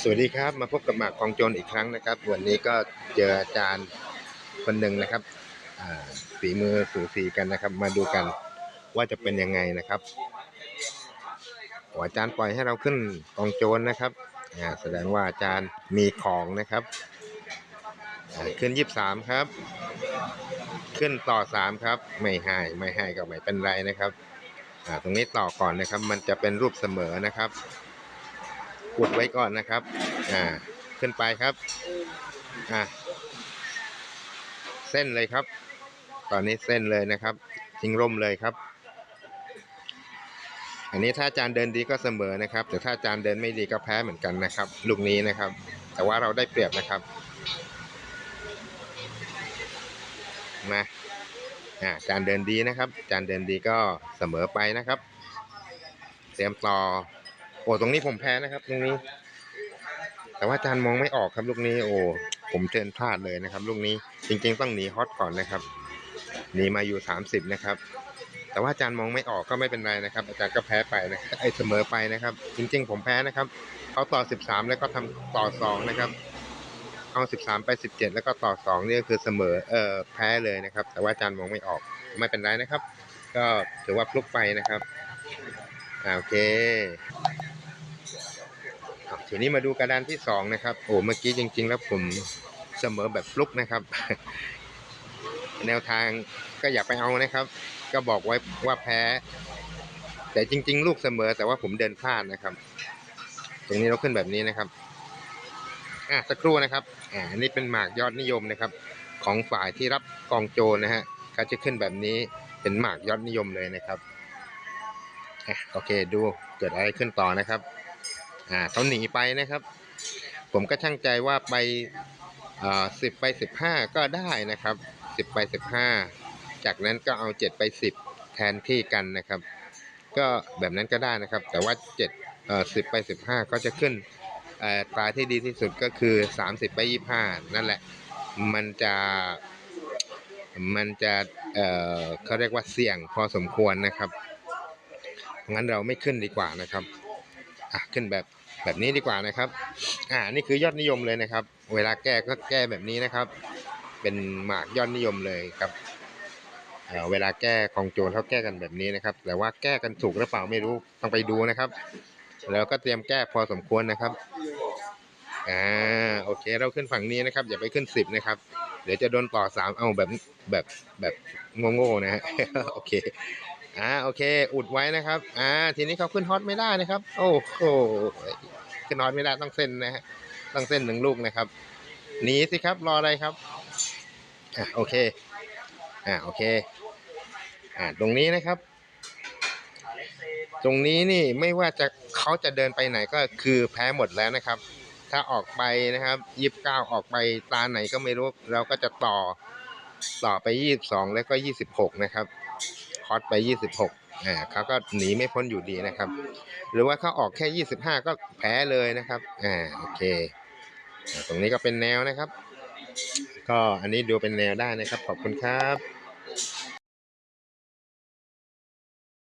สวัสดีครับมาพบกับหมากของโจรอีกครั้งนะครับ วันนี้ก็เจออาจารย์คนหนึ่งนะครับฝีมือสูสีกันนะครับ มาดูกันว่าจะเป็นยังไงนะครับโอ้อาจารย์ปล่อยให้เราขึ้นกองโจรนะครับแสดงว่าอาจารย์มีของนะครับขึ้นยี่สามครับ ขึ้นต่อสามครับ ไม่ให้ไม่ให้ก็ไม่เป็นไรนะครับตรงนี้ต่อก่อนนะครับ มันจะเป็นรูปเสมอนะครับ อุดไว้ก่อนนะครับ อ่า ขึ้นไปครับ อ่าเส้นเลยครับ ตอนนี้เส้นเลยนะครับทิ้งร่มเลยครับ อันนี้ถ้าอาจารย์เดินดีก็เสมอนะครับ แต่ถ้าอาจารย์เดินไม่ดีก็แพ้เหมือนกันนะครับ ลูกนี้นะครับ แต่ว่าเราได้เปรียบนะครับ มา อ่าอาจารย์เดินดีนะครับอาจารย์เดินดีก็เสมอไปนะครับ เตรียมต่อ โอ้ตรงนี้ผมแพ้นะครับ ตรงนี้ แต่ว่าอาจารย์มองไม่ออกครับลูกนี้ โอ้ผมเทนพลาดเลยนะครับ ลูกนี้จริง ๆ ต้องหนีฮอตก่อนนะครับหนีมาอยู่สามสิบนะครับ แต่ว่าอาจารย์มองไม่ออกก็ไม่เป็นไรนะครับ อาจารย์ก็แพ้ไปนะไอ้เสมอไปนะครับ จริง ๆ ผมแพ้นะครับเขาต่อสิบสามแล้วก็ทำต่อสองนะครับเอาสิบสามไปสิบเจ็ดแล้วก็ต่อสองนี่ก็คือเสมอเออแพ้เลยนะครับ แต่ว่าอาจารย์มองไม่ออกไม่เป็นไรนะครับ ก็ถือว่าพลุกไปนะครับโอเค ทีนี้มาดูกระดานที่สองนะครับ โอ้เมื่อกี้จริง ๆ แล้วผมเสมอแบบฟลุกนะครับ แนวทางก็อย่าไปเอานะครับ ก็บอกไว้ว่าแพ้ แต่จริง ๆ ลูกเสมอ แต่ว่าผมเดินพลาดนะครับ ตรงนี้เราขึ้นแบบนี้นะครับ อะสักครู่นะครับ อ่าอันนี้เป็นหมากยอดนิยมนะครับ ของฝ่ายที่รับกองโจรนะฮะก็จะขึ้นแบบนี้เป็นหมากยอดนิยมเลยนะครับอะโอเคดูเกิดอะไรขึ้นต่อนะครับ อ่าเขาหนีไปนะครับ ผมก็ช่างใจว่าไปอ่าสิบไปสิบห้าก็ได้นะครับสิบไปสิบห้าจากนั้นก็เอาเจ็ดไปสิบแทนที่กันนะครับ ก็แบบนั้นก็ได้นะครับ แต่ว่าเจ็ดเอ่อสิบไปสิบห้าก็จะขึ้นเอ่อตราที่ดีที่สุดก็คือสามสิบไปยี่ห้านั่นแหละ มันจะมันจะเอ่อเขาเรียกว่าเสี่ยงพอสมควรนะครับงั้นเราไม่ขึ้นดีกว่านะครับ อะขึ้นแบบแบบนี้ดีกว่านะครับ อ่า นี่คือยอดนิยมเลยนะครับ เวลาแก้ก็แก้แบบนี้นะครับ เป็นหมากยอดนิยมเลยครับเเวลาแก้กองโจรเขาแก้กันแบบนี้นะครับ แต่ว่าแก้กันถูกหรือเปล่าไม่รู้ ต้องไปดูนะครับ แล้วก็เตรียมแก้พอสมควรนะครับ อ่า โอเค เราขึ้นฝั่งนี้นะครับ อย่าไปขึ้นสิบนะครับ เดี๋ยวจะโดนต่อสามเอาแบบแบบแบบโง่ๆนะฮะ โอเค อ่าโอเค อุดไว้นะครับ อ่า ทีนี้เขาขึ้นฮอตไม่ได้นะครับ โอ้โหขึ้นฮอตไม่ได้ต้องเส้นนะฮะต้องเส้นหนึ่งลูกนะครับหนีสิครับรออะไรครับอ่าโอเคอ่าโอเคอ่าตรงนี้นะครับ ตรงนี้นี่ไม่ว่าจะเขาจะเดินไปไหนก็คือแพ้หมดแล้วนะครับ ถ้าออกไปนะครับยี่สิบเก้าออกไปตาไหนก็ไม่รู้เราก็จะต่อต่อไปยี่สิบสองแล้วก็ยี่สิบหกนะครับ คอสไป 26อ่าเขาก็หนีไม่พ้นอยู่ดีนะครับ หรือว่าเขาออกแค่ 25 ก็แพ้เลยนะครับอ่าโอเค ตรงนี้ก็เป็นแนวนะครับ ก็อันนี้ดูเป็นแนวได้นะครับ ขอบคุณครับ